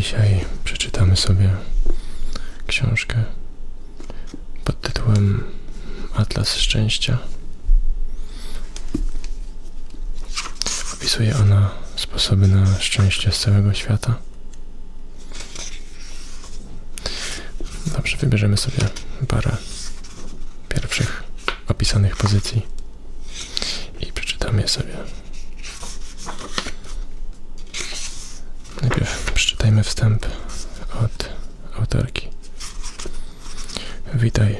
Dzisiaj przeczytamy sobie książkę pod tytułem Atlas Szczęścia. Opisuje ona sposoby na szczęście z całego świata. Dobrze, wybierzemy sobie parę pierwszych opisanych pozycji i przeczytamy je sobie. Przeczytajmy wstęp od autorki. Witaj,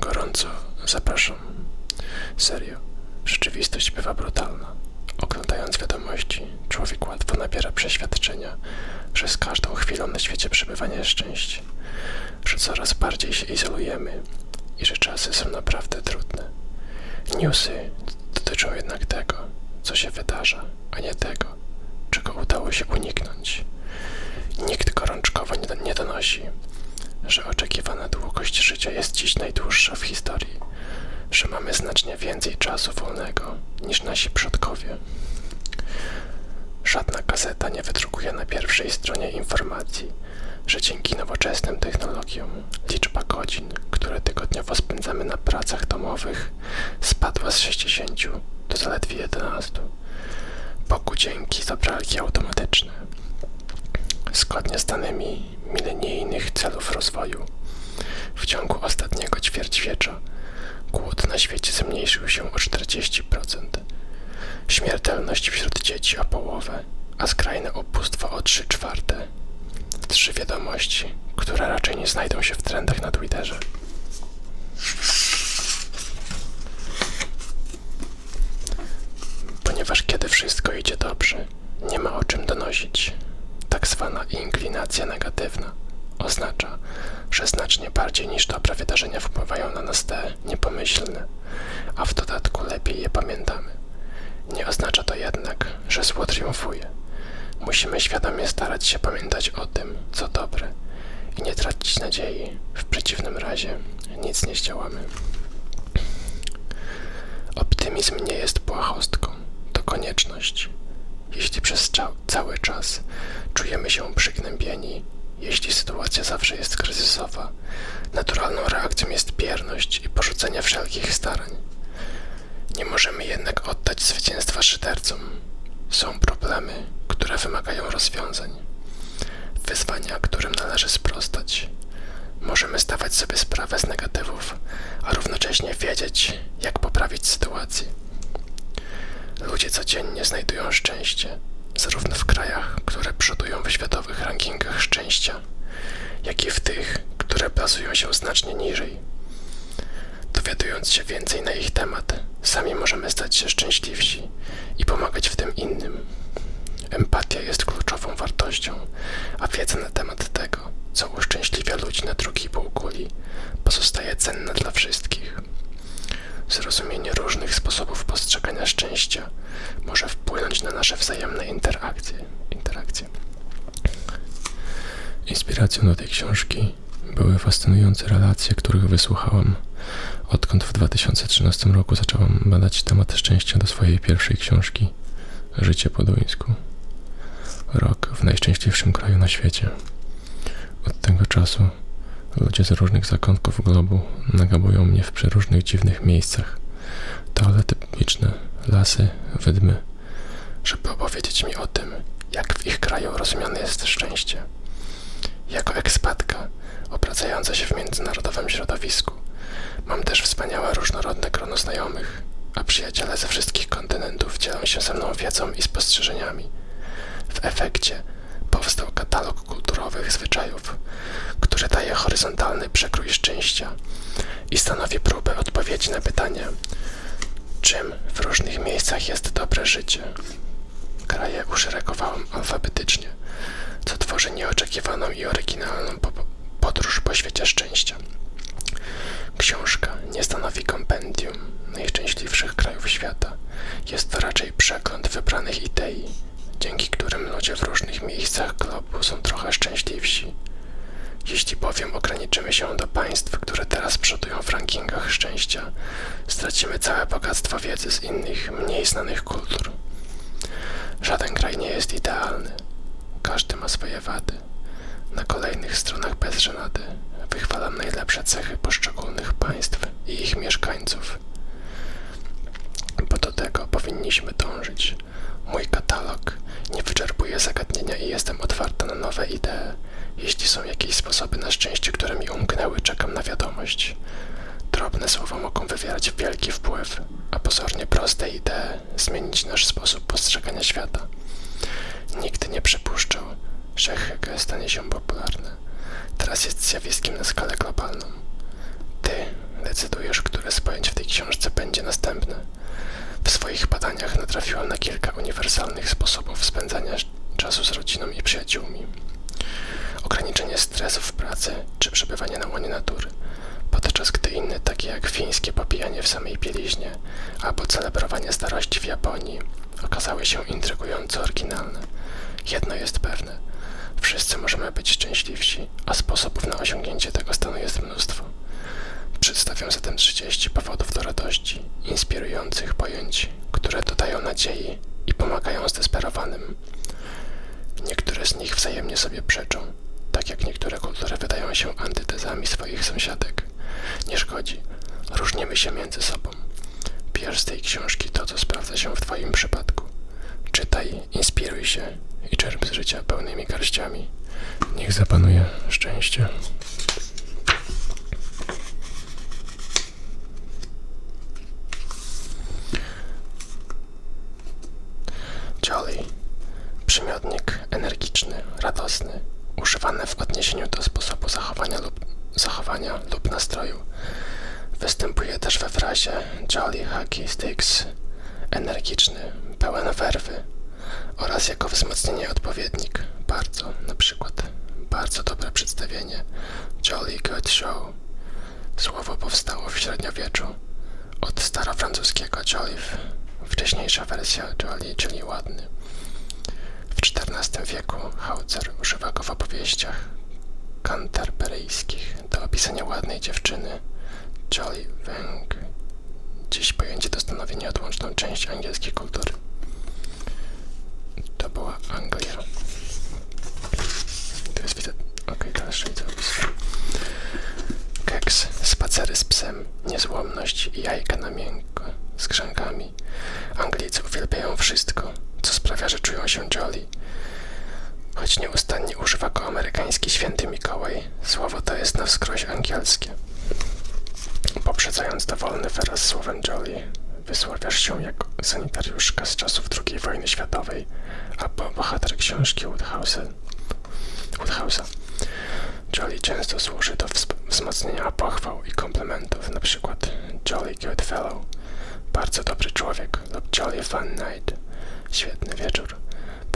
gorąco zapraszam. Serio, rzeczywistość bywa brutalna. Oglądając wiadomości, człowiek łatwo nabiera przeświadczenia, że z każdą chwilą na świecie przebywa nieszczęście, że coraz bardziej się izolujemy i że czasy są naprawdę trudne. Newsy dotyczą jednak tego, co się wydarza, a nie tego, czego udało się uniknąć. Nikt gorączkowo nie, nie donosi, że oczekiwana długość życia jest dziś najdłuższa w historii, że mamy znacznie więcej czasu wolnego niż nasi przodkowie. Żadna gazeta nie wydrukuje na pierwszej stronie informacji, że dzięki nowoczesnym technologiom liczba godzin, które tygodniowo spędzamy na pracach domowych, spadła z 60 do zaledwie 11. Bogu dzięki za pralki automatyczne. Zgodnie z danymi milenijnych celów rozwoju, w ciągu ostatniego ćwierćwiecza głód na świecie zmniejszył się o 40%, śmiertelność wśród dzieci o połowę, a skrajne ubóstwo o 3 czwarte. Trzy wiadomości, które raczej nie znajdą się w trendach na Twitterze. Ponieważ kiedy wszystko idzie dobrze, nie ma o czym donosić. Tak zwana inklinacja negatywna oznacza, że znacznie bardziej niż dobre wydarzenia wpływają na nas te niepomyślne, a w dodatku lepiej je pamiętamy. Nie oznacza to jednak, że zło triumfuje. Musimy świadomie starać się pamiętać o tym, co dobre i nie tracić nadziei. W przeciwnym razie nic nie zdziałamy. Optymizm nie jest błahostką, to konieczność. Jeśli przez cały czas czujemy się przygnębieni, jeśli sytuacja zawsze jest kryzysowa, naturalną reakcją jest bierność i porzucenie wszelkich starań. Nie możemy jednak oddać zwycięstwa szydercom. Są problemy, które wymagają rozwiązań. Wyzwania, którym należy sprostać. Możemy zdawać sobie sprawę z negatywów, a równocześnie wiedzieć, jak poprawić sytuację. Ludzie codziennie znajdują szczęście, zarówno w krajach, które przodują w światowych rankingach szczęścia, jak i w tych, które bazują się znacznie niżej. Dowiadując się więcej na ich temat, sami możemy stać się szczęśliwsi i pomagać w tym innym. Empatia jest kluczową wartością, a wiedza na temat tego, co uszczęśliwia ludzi na drugiej półkuli, pozostaje cenna dla wszystkich. Zrozumienie różnych sposobów postrzegania szczęścia może wpłynąć na nasze wzajemne interakcje. interakcje. Inspiracją do tej książki były fascynujące relacje, których wysłuchałam, odkąd w 2013 roku zaczęłam badać temat szczęścia do swojej pierwszej książki Życie po duńsku. Rok w najszczęśliwszym kraju na świecie. Od tego czasu ludzie z różnych zakątków globu nagabują mnie w przeróżnych dziwnych miejscach. Toalety publiczne, lasy, wydmy, żeby opowiedzieć mi o tym, jak w ich kraju rozumiane jest szczęście. Jako ekspatka, obracająca się w międzynarodowym środowisku, mam też wspaniałe różnorodne grono znajomych, a przyjaciele ze wszystkich kontynentów dzielą się ze mną wiedzą i spostrzeżeniami. W efekcie powstał katalog kulturowych zwyczajów, który daje horyzontalny przekrój szczęścia i stanowi próbę odpowiedzi na pytanie, czym w różnych miejscach jest dobre życie. Kraje uszeregowałam alfabetycznie, co tworzy nieoczekiwaną i oryginalną po podróż po świecie szczęścia. Książka nie stanowi kompendium najszczęśliwszych krajów świata. Jest to raczej przegląd wybranych idei, dzięki którym ludzie w różnych miejscach globu są trochę szczęśliwsi. Jeśli bowiem ograniczymy się do państw, które teraz przodują w rankingach szczęścia, stracimy całe bogactwo wiedzy z innych, mniej znanych kultur. Żaden kraj nie jest idealny. Każdy ma swoje wady, Na kolejnych stronach bez żenady wychwalam najlepsze cechy poszczególnych państw i ich mieszkańców. Bo do tego powinniśmy dążyć. Mój katalog nie wyczerpuje zagadnienia i jestem otwarta na nowe idee. Jeśli są jakieś sposoby na szczęście, które mi umknęły, czekam na wiadomość. Drobne słowa mogą wywierać wielki wpływ, a pozornie proste idee zmienić nasz sposób postrzegania świata. Nikt nie przypuszczał, że Hygge stanie się popularne. Teraz jest zjawiskiem na skalę globalną. Ty decydujesz, które z pojęć w tej książce będzie następne. W swoich badaniach natrafiłam na kilka uniwersalnych sposobów spędzania czasu z rodziną i przyjaciółmi. Ograniczenie stresu w pracy czy przebywanie na łonie natury, podczas gdy inne, takie jak fińskie popijanie w samej bieliźnie albo celebrowanie starości w Japonii, okazały się intrygująco oryginalne. Jedno jest pewne. Wszyscy możemy być szczęśliwsi, a sposobów na osiągnięcie tego stanu jest mnóstwo. Przedstawiam zatem 30 powodów do radości, inspirujących pojęć, które dodają nadziei i pomagają zdesperowanym. Niektóre z nich wzajemnie sobie przeczą, tak jak niektóre kultury wydają się antytezami swoich sąsiadek. Nie szkodzi, różnimy się między sobą. Bierz z tej książki to, co sprawdza się w Twoim przypadku. Czytaj, inspiruj się i czerp z życia pełnymi garściami. Niech zapanuje szczęście. Jolly. Przymiotnik energiczny, radosny, używany w odniesieniu do sposobu zachowania lub, zachowania lub nastroju. Występuje też we frazie Jolly Hacky Sticks, energiczny, pełen werwy oraz jako wzmocnienie odpowiednik. Bardzo, na przykład, bardzo dobre przedstawienie. Jolly Good Show. Słowo powstało w średniowieczu od starofrancuskiego jolif, wcześniejsza wersja jolly, czyli ładny. W XIV wieku Hauser używa go w opowieściach kanterberyjskich do opisania ładnej dziewczyny. Jolly Wang. Dziś pojęcie to stanowi nieodłączną część angielskiej kultury. To była Anglia. Tu jest widzę. Okej, teraz widzę. Keks, spacery z psem, niezłomność i jajka na miękko, z grzankami. Anglicy uwielbiają wszystko, co sprawia, że czują się jolly. Choć nieustannie używa go amerykański święty Mikołaj, słowo to jest na wskroś angielskie. Poprzedzając dowolny wyraz słowem jolly, wysławiasz się jako sanitariuszka z czasów II wojny światowej albo bohater książki Woodhouse'a. Woodhouse'a. Jolly często służy do wzmocnienia pochwał i komplementów, przykład Jolly Good Fellow, bardzo dobry człowiek lub Jolly Fun Night, świetny wieczór,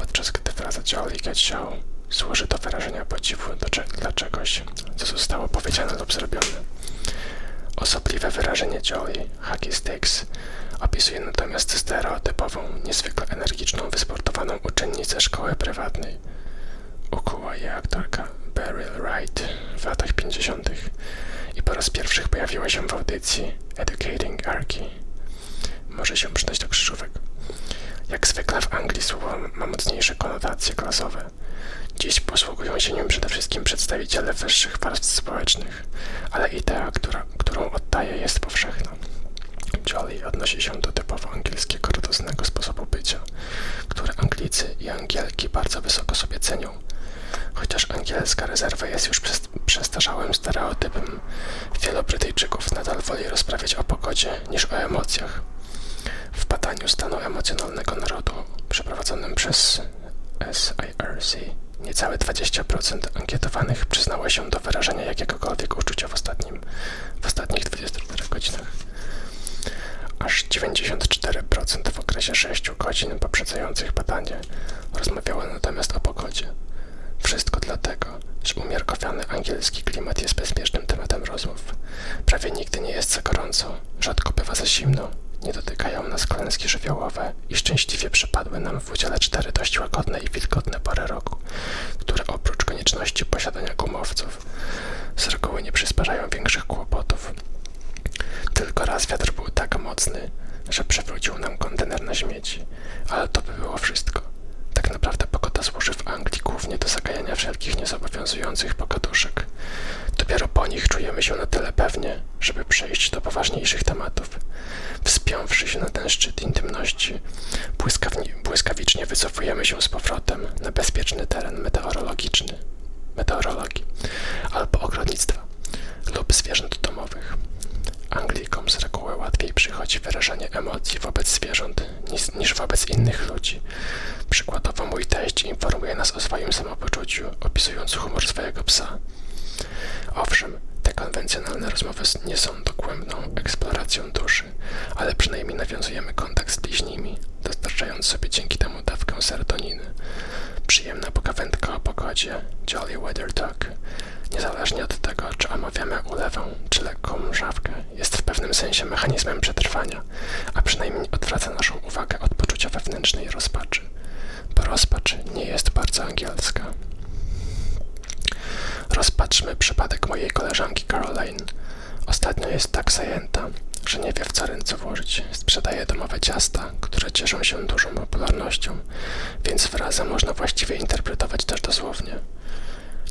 podczas gdy fraza Jolly Good Show służy do wyrażenia podziwu do cze dla czegoś, co zostało powiedziane lub zrobione. Osobliwe wyrażenie Jolly, Hacky Sticks, opisuje natomiast stereotypową, niezwykle energiczną, wysportowaną uczennicę szkoły prywatnej. Ukuła je aktorka Beryl Wright w latach 50. i po raz pierwszy pojawiła się w audycji Educating Archie. Może się przydać do krzyżówek. Jak zwykle w Anglii słowo ma mocniejsze konotacje klasowe. Dziś posługują się nim przede wszystkim przedstawiciele wyższych warstw społecznych, ale idea, która, którą oddaje, jest powszechna. Jolly odnosi się do typowo angielskiego radosnego sposobu bycia, który Anglicy i Angielki bardzo wysoko sobie cenią. Chociaż angielska rezerwa jest już przestarzałym stereotypem, wielu Brytyjczyków nadal woli rozprawiać o pogodzie niż o emocjach. Stanu emocjonalnego narodu przeprowadzonym przez SIRC niecałe 20% ankietowanych przyznało się do wyrażenia jakiegokolwiek uczucia w, ostatnim, w ostatnich 24 godzinach. Aż 94% w okresie 6 godzin poprzedzających badanie rozmawiało natomiast o pogodzie. Wszystko dlatego, że umiarkowany angielski klimat jest bezpiecznym tematem rozmów. Prawie nigdy nie jest za gorąco, rzadko bywa za zimno, nie dotykają nas klęski żywiołowe i szczęśliwie przypadły nam w udziale cztery dość łagodne i wilgotne pory roku, które oprócz konieczności posiadania gumowców z reguły nie przysparzają większych kłopotów. Tylko raz wiatr był tak mocny, że przewrócił nam kontener na śmieci, ale to by było wszystko. Tak naprawdę pogoda służy w Anglii głównie do zagajania wszelkich niezobowiązujących pogaduszek. Dopiero po nich czujemy się na tyle pewnie, żeby przejść do poważniejszych tematów. Wspiąwszy się na ten szczyt intymności, błyskawicznie wycofujemy się z powrotem na bezpieczny teren meteorologiczny, meteorologii albo ogrodnictwa lub zwierząt domowych. Anglikom z reguły łatwiej przychodzi wyrażanie emocji wobec zwierząt niż, wobec innych ludzi. Przykładowo mój teść informuje nas o swoim samopoczuciu, opisując humor swojego psa. Owszem, te konwencjonalne rozmowy nie są dogłębną ale przynajmniej nawiązujemy kontakt z bliźnimi, dostarczając sobie dzięki temu dawkę serotoniny. Przyjemna pogawędka o pogodzie, jolly weather talk, niezależnie od tego, czy omawiamy ulewę, czy lekką mrzawkę, jest w pewnym sensie mechanizmem przetrwania, a przynajmniej odwraca naszą uwagę od poczucia wewnętrznej rozpaczy, bo rozpacz nie jest bardzo angielska. Rozpatrzmy przypadek mojej koleżanki Caroline. Ostatnio jest tak zajęta, że nie wie w co ręce włożyć. Sprzedaje domowe ciasta, które cieszą się dużą popularnością, więc frazę można właściwie interpretować też dosłownie.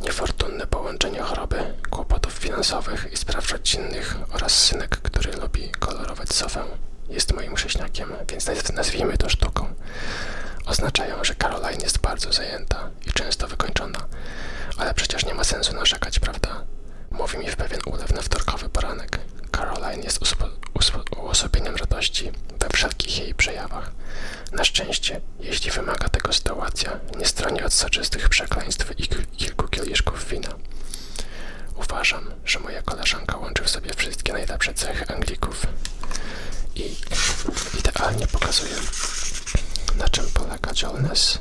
Niefortunne połączenie choroby, kłopotów finansowych i spraw rodzinnych oraz synek, który lubi kolorować sofę, jest moim chrześniakiem, więc naz- nazwijmy to sztuką. Oznaczają, że Caroline jest bardzo zajęta i często wykończona, ale przecież nie ma sensu narzekać, prawda? Mówi mi w pewien ulew na wtorkowy poranek. Caroline jest uspo- uspo- uosobieniem radości we wszelkich jej przejawach. Na szczęście, jeśli wymaga tego sytuacja, nie stroni od soczystych przekleństw i kilku kieliszków wina. Uważam, że moja koleżanka łączy w sobie wszystkie najlepsze cechy Anglików i idealnie pokazuje, na czym polega Jones.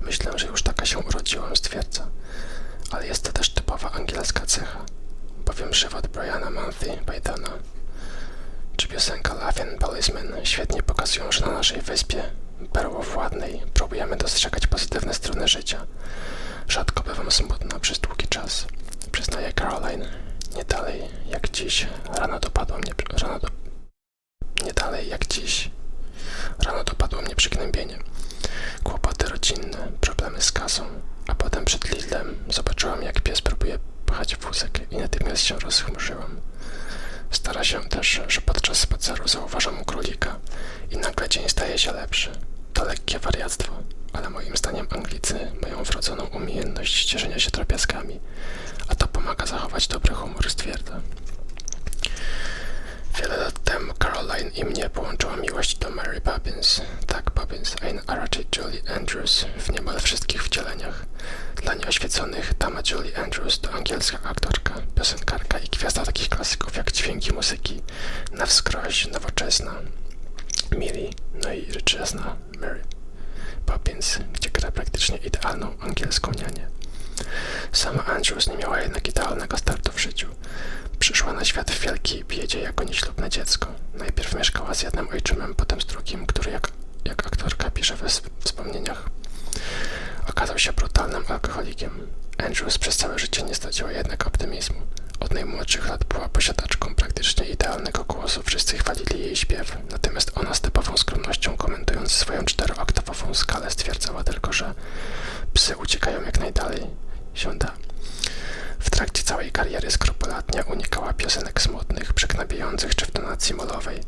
Myślę, że już taka się urodziłam, stwierdza. Ale jest to też typowa angielska cecha, bowiem żywot Briana Murphy Pythona czy piosenka Laughing Policeman świetnie pokazują, że na naszej wyspie, perłowładnej, próbujemy dostrzegać pozytywne strony życia. Rzadko bywam smutna przez długi czas. Przyznaje Caroline. Nie dalej jak dziś. Rano dopadło mnie... Rano do... Nie dalej jak dziś. Rano dopadło mnie przygnębienie. Kłopoty rodzinne, problemy z kasą, a potem przed Lidlem zobaczyłam, jak pies próbuje pchać wózek i natychmiast się rozchmurzyłam. Stara się też, że podczas spaceru zauważam królika i nagle dzień staje się lepszy. To lekkie wariactwo, ale moim zdaniem Anglicy mają wrodzoną umiejętność cieszenia się drobiazgami, a to pomaga zachować dobry humor, stwierdza. Wiele lat temu Caroline i mnie połączyła miłość do Mary Poppins. Tak, Poppins, a raczej Julie Andrews w niemal wszystkich wcieleniach. Dla nieoświeconych dama Julie Andrews to angielska aktorka, piosenkarka i gwiazda takich klasyków jak Dźwięki muzyki, Na wskroś, Nowoczesna, Millie, no i Ryczesna Mary Poppins, gdzie gra praktycznie idealną angielską nianię. Sama Andrews nie miała jednak idealnego startu w życiu. Przyszła na świat w wielkiej biedzie jako nieślubne dziecko. Najpierw mieszkała z jednym ojczymem, potem z drugim, który jak, jak aktorka pisze we wspomnieniach. Okazał się brutalnym alkoholikiem. Andrews przez całe życie nie straciła jednak optymizmu. Od najmłodszych lat była posiadaczką praktycznie idealnego głosu, wszyscy chwalili jej śpiew, natomiast ona z typową skromnością komentując swoją czterooktowową skalę stwierdzała tylko, że psy uciekają jak najdalej się da. W trakcie całej kariery skrupulatnie unikała piosenek smutnych, przeknabiających czy w tonacji molowej,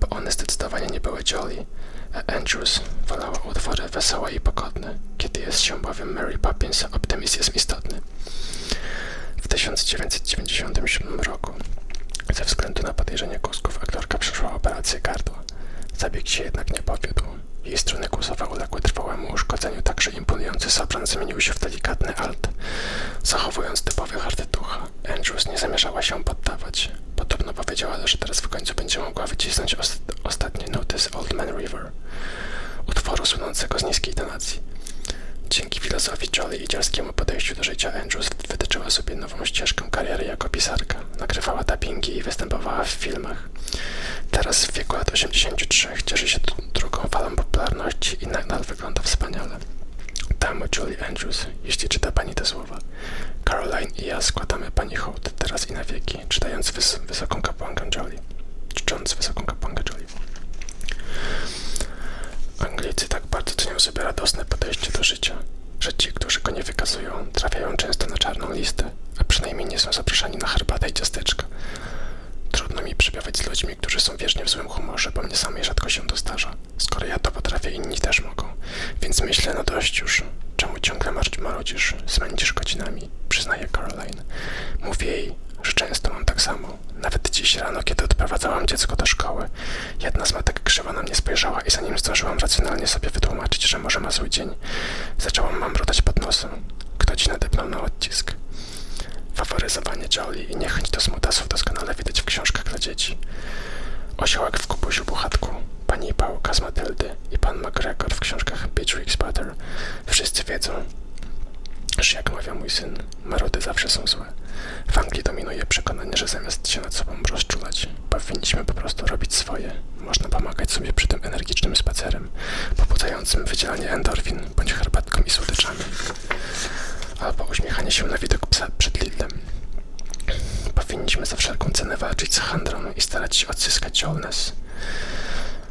bo one zdecydowanie nie były jolly. A Andrews wolała utwory wesołe i pogodne. Kiedy jest się bowiem Mary Poppins, optymizm jest istotny. W 1997 roku, ze względu na podejrzenie kusków, aktorka przeszła operację gardła. Zabieg się jednak nie powiódł. Jej struny głosowe uległy trwałemu uszkodzeniu, tak że imponujący sopran zamienił się w delikatny alt. Zachowując typowy hard ducha, Andrews nie zamierzała się poddawać. Podobno powiedziała, że teraz w końcu będzie mogła wycisnąć os- ostatnie nuty z Old Man River, utworu słynącego z niskiej tonacji. Dzięki filozofii Jolly i dzielskiemu podejściu do życia Andrews wytyczyła sobie nową ścieżkę kariery jako pisarka. Nagrywała dubbingi i występowała w filmach. Teraz w wieku lat 83 cieszy się drugą falą popularności i nadal wygląda wspaniale. Damo Julie Andrews, jeśli czyta pani te słowa. Caroline i ja składamy pani hołd teraz i na wieki, czytając wys- wysoką kapłankę Jolie. Czcząc wysoką kapłankę Jolie. Anglicy tak bardzo cenią sobie radosne podejście do życia. że ci, którzy go nie wykazują, trafiają często na czarną listę, a przynajmniej nie są zapraszani na herbatę i ciasteczka. Trudno mi przebywać z ludźmi, którzy są wiecznie w złym humorze, bo mnie samej rzadko się to zdarza. Skoro ja to potrafię, inni też mogą. Więc myślę, no dość już. Czemu ciągle marudzisz? Zmędzisz godzinami, przyznaje Caroline. Mówię jej, że często mam tak samo. Nawet dziś rano, kiedy odprowadzałam dziecko do szkoły, jedna z matek krzywo na mnie spojrzała i zanim zdążyłam racjonalnie sobie wytłumaczyć, że może ma zły dzień, zaczęłam mamrotać pod nosem. Kto ci nadepnął na odcisk? Faworyzowanie Jolie i niechęć do smutasów doskonale widać w książkach dla dzieci. Osiołek w kubusiu puchatku, pani Pałka z Matyldy i pan McGregor w książkach Beatrix Potter. Wszyscy wiedzą, że jak mawia mój syn, marudy zawsze są złe. W Anglii dominuje przekonanie, że zamiast się nad sobą rozczulać, powinniśmy po prostu robić swoje. Można pomagać sobie przy tym energicznym spacerem, pobudzającym wydzielanie endorfin, bądź herbatką i słodyczami. Albo uśmiechanie się na widok psa przed Lidlem. Powinniśmy za wszelką cenę walczyć z handrą i starać się odzyskać wellness.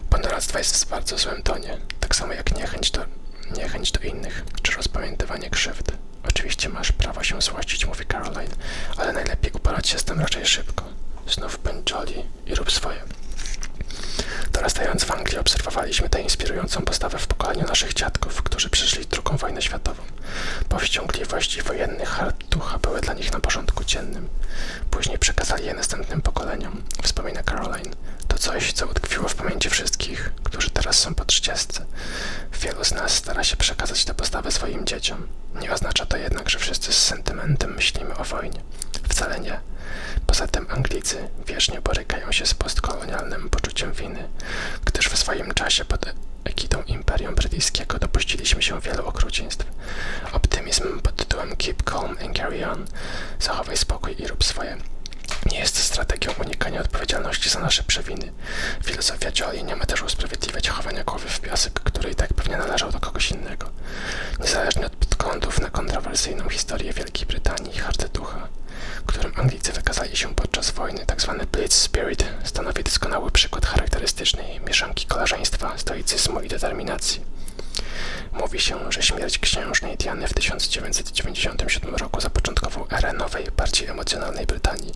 Ponadto jest w bardzo złym tonie, tak samo jak niechęć do, niechęć do innych, czy rozpamiętywanie krzywd. Oczywiście masz prawo się złościć, mówi Caroline, ale najlepiej uporać się z tym raczej szybko. Znów bądź jolly i rób swoje. Dorastając w Anglii obserwowaliśmy tę inspirującą postawę w pokoleniu naszych dziadków, którzy przeżyli II wojnę światową. Powściągliwość i wojenny hart ducha były dla nich na porządku dziennym. Później przekazali je następnym pokoleniom, wspomina Caroline. To coś, co utkwiło w pamięci wszystkich, którzy teraz są po trzydziestce. Wielu z nas stara się przekazać tę postawę swoim dzieciom. Nie oznacza to jednak, że wszyscy z sentymentem myślimy o wojnie. Wcale nie. Poza tym Anglicy wiecznie borykają się z postkolonialnym poczuciem winy, gdyż w swoim czasie pod egidą Imperium Brytyjskiego dopuściliśmy się wielu okrucieństw. Optymizm pod tytułem Keep calm and carry on, zachowaj spokój i rób swoje, nie jest strategią unikania odpowiedzialności za nasze przewiny. Filozofia Jolie nie ma też usprawiedliwiać chowania głowy w piasek, który i tak pewnie należał do kogoś innego. Niezależnie od podglądów na kontrowersyjną historię Wielkiej Brytanii i harty ducha, którym Anglicy wykazali się podczas wojny, tzw. Blitz Spirit stanowi doskonały przykład charakterystycznej mieszanki koleżeństwa, stoicyzmu i determinacji. Mówi się, że śmierć księżnej Diany w 1997 roku zapoczątkował erę nowej, bardziej emocjonalnej Brytanii.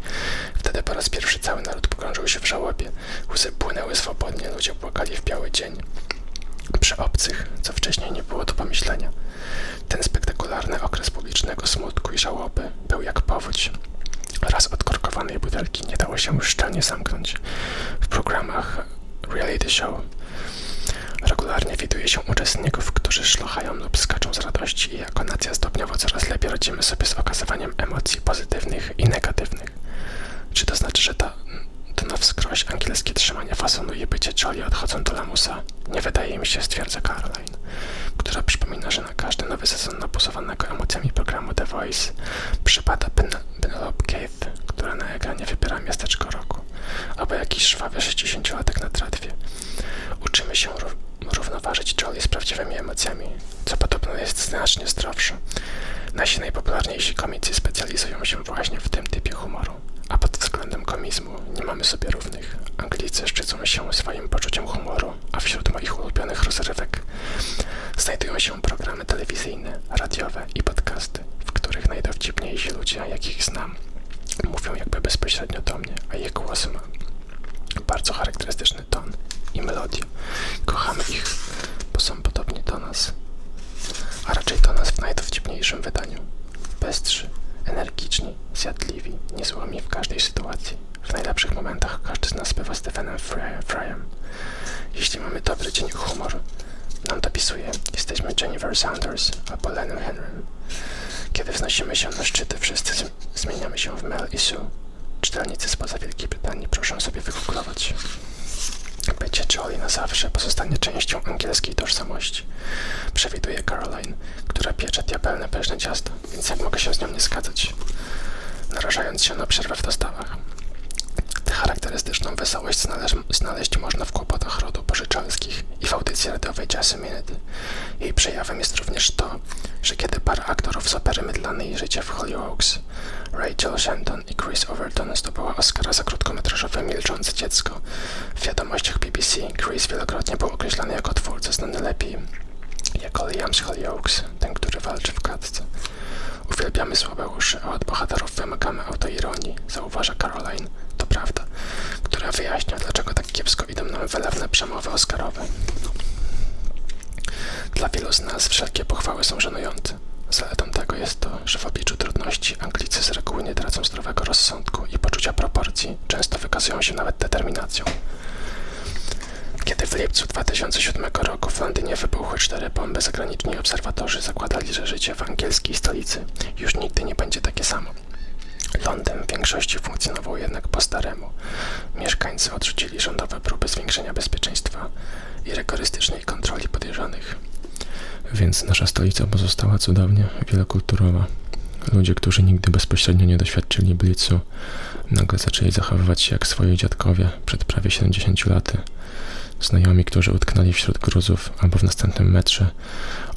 Wtedy po raz pierwszy cały naród pogrążył się w żałobie. Łzy płynęły swobodnie, ludzie płakali w biały dzień. Przy obcych, co wcześniej nie było do pomyślenia. Ten spektakularny okres publicznego smutku i żałoby był jak powódź. Raz odkorkowanej butelki nie dało się już szczelnie zamknąć. W programach reality show Regularnie widuje się uczestników, którzy szlochają lub skaczą z radości i jako nacja stopniowo coraz lepiej radzimy sobie z okazywaniem emocji pozytywnych i negatywnych. Czy to znaczy, że to, to na wskroś angielskie trzymanie fasonu i bycie jolly odchodzą do lamusa? Nie wydaje mi się, stwierdza Caroline, która przypomina, że na każdy nowy sezon napusowanego emocjami programu The Voice przypada Pen Penelope Keith, która na ekranie wybiera miasteczko roku, albo jakiś żwawy 60-latek na tratwie. Uczymy się równoważyć Jolie z prawdziwymi emocjami, co podobno jest znacznie zdrowsze. Nasi najpopularniejsi komicy specjalizują się właśnie w tym typie humoru, a pod względem komizmu nie mamy sobie równych. Anglicy szczycą się swoim poczuciem humoru, a wśród moich ulubionych rozrywek znajdują się programy telewizyjne, radiowe i podcasty, w których najdowcipniejsi ludzie, jakich znam, mówią jakby bezpośrednio do mnie, a ich głos ma bardzo charakterystyczny ton i melodię. Kochamy ich, bo są podobni do nas, a raczej do nas w najdowcipniejszym wydaniu. Bestrzy, energiczni, zjadliwi, niezłomi w każdej sytuacji. W najlepszych momentach każdy z nas bywa Stephenem Fryem. Jeśli mamy dobry dzień humor, nam dopisuje, jesteśmy Jennifer Saunders albo Lenem Henrym. Kiedy wznosimy się na szczyty, wszyscy zmieniamy się w Mel i Sue. Czytelnicy spoza Wielkiej Brytanii proszę sobie wygooglować. Bycie Jolly na zawsze pozostanie częścią angielskiej tożsamości, przewiduje Caroline, która piecze diabelne pyszne ciasto, więc jak mogę się z nią nie zgadzać, narażając się na przerwę w dostawach. Charakterystyczną wesołość znaleźć, znaleźć można w kłopotach rodu pożyczalskich i w audycji radiowej Jazzy Minute. Jej przejawem jest również to, że kiedy para aktorów z opery mydlanej Życie w Hollyoaks, Rachel Shenton i Chris Overton zdobyła Oscara za krótkometrażowe Milczące Dziecko. W wiadomościach BBC Chris wielokrotnie był określany jako twórca znany lepiej jako Liam z Hollyoaks, ten, który walczy w klatce. Uwielbiamy słabe uszy, a od bohaterów wymagamy autoironii, zauważa Caroline. To prawda, która wyjaśnia, dlaczego tak kiepsko idą nam wylewne przemowy oscarowe. Dla wielu z nas wszelkie pochwały są żenujące. Zaletą tego jest to, że w obliczu trudności Anglicy z reguły nie tracą zdrowego rozsądku i poczucia proporcji, często wykazują się nawet determinacją. Kiedy w lipcu 2007 roku w Londynie wybuchły cztery bomby, zagraniczni obserwatorzy zakładali, że życie w angielskiej stolicy już nigdy nie będzie takie samo. Londyn w większości funkcjonował jednak po staremu. Mieszkańcy odrzucili rządowe próby zwiększenia bezpieczeństwa i rygorystycznej kontroli podejrzanych. Więc nasza stolica pozostała cudownie wielokulturowa. Ludzie, którzy nigdy bezpośrednio nie doświadczyli blicu, nagle zaczęli zachowywać się jak swoi dziadkowie przed prawie 70 laty. Znajomi, którzy utknęli wśród gruzów albo w następnym metrze,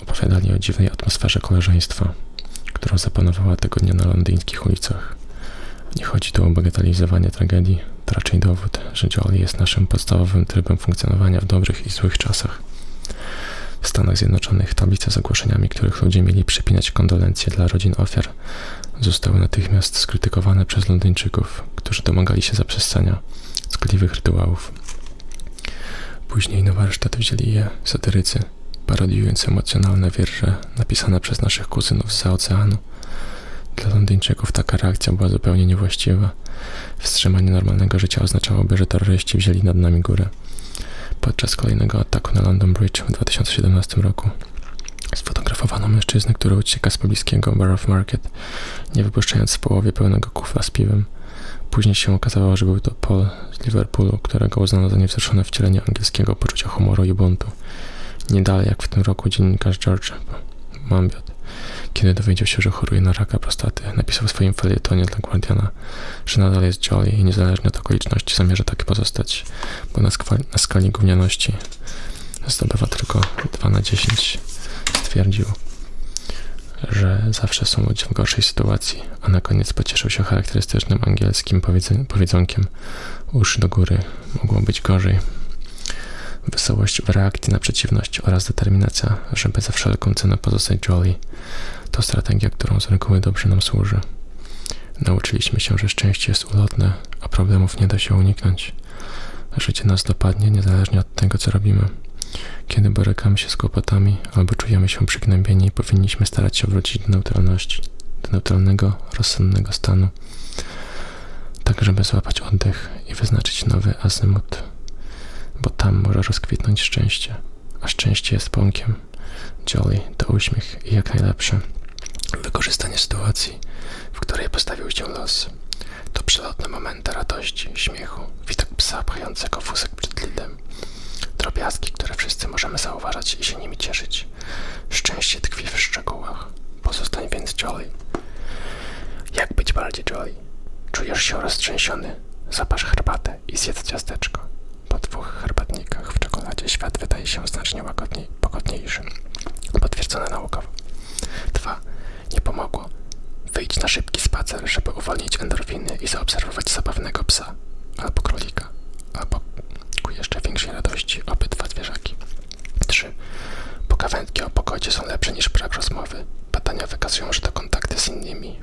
opowiadali o dziwnej atmosferze koleżeństwa, która zapanowała tego dnia na londyńskich ulicach. Nie chodzi tu o bagatelizowanie tragedii, to raczej dowód, że Jolly jest naszym podstawowym trybem funkcjonowania w dobrych i złych czasach. W Stanach Zjednoczonych tablice z ogłoszeniami, których ludzie mieli przypinać kondolencje dla rodzin ofiar, zostały natychmiast skrytykowane przez Londyńczyków, którzy domagali się zaprzestania szkodliwych rytuałów. Później na warsztat wzięli je satyrycy, parodiując emocjonalne wiersze napisane przez naszych kuzynów z oceanu. Dla Londyńczyków taka reakcja była zupełnie niewłaściwa. Wstrzymanie normalnego życia oznaczałoby, że terroryści wzięli nad nami górę. Podczas kolejnego ataku na London Bridge w 2017 roku sfotografowano mężczyznę, który ucieka z pobliskiego Borough Market, nie wypuszczając w połowie pełnego kufla z piwem. Później się okazało, że był to Paul z Liverpoolu, którego uznano za niewzruszone wcielenie angielskiego poczucia humoru i buntu. Nie dalej jak w tym roku dziennikarz George Mambiot, kiedy dowiedział się, że choruje na raka prostaty, napisał w swoim felietonie dla Guardiana, że nadal jest jolly i niezależnie od okoliczności zamierza tak pozostać, bo na, na skali gównianości zdobywa tylko 2 na 10. Stwierdził, że zawsze są ludzie w gorszej sytuacji, a na koniec pocieszył się charakterystycznym angielskim powiedzonkiem uszy do góry, mogło być gorzej. Wesołość w reakcji na przeciwność oraz determinacja, żeby za wszelką cenę pozostać jolly, to strategia, którą z reguły dobrze nam służy. Nauczyliśmy się, że szczęście jest ulotne, a problemów nie da się uniknąć. Życie nas dopadnie niezależnie od tego, co robimy. Kiedy borykamy się z kłopotami albo czujemy się przygnębieni, powinniśmy starać się wrócić do neutralności, do neutralnego, rozsądnego stanu, tak żeby złapać oddech i wyznaczyć nowy azymut, bo tam może rozkwitnąć szczęście, a szczęście jest pąkiem. Jolly to uśmiech i jak najlepsze wykorzystanie sytuacji, w której postawił się los. To przelotne momenty radości, śmiechu, widok psa pchającego wózek przed lidem. Drobiazgi, które wszyscy możemy zauważać i się nimi cieszyć. Szczęście tkwi w szczegółach. Pozostań więc jolly. Jak być bardziej jolly? Czujesz się roztrzęsiony? Zapasz herbatę i zjedz ciasteczko. Po dwóch herbatnikach w czekoladzie świat wydaje się znacznie łagodniej, pogodniejszy. Potwierdzone naukowo. 2. Nie pomogło. Wyjdź na szybki spacer, żeby uwolnić endorfiny i zaobserwować zabawnego psa, albo królika, Są lepsze niż brak rozmowy. Badania wykazują, że to kontakty z innymi,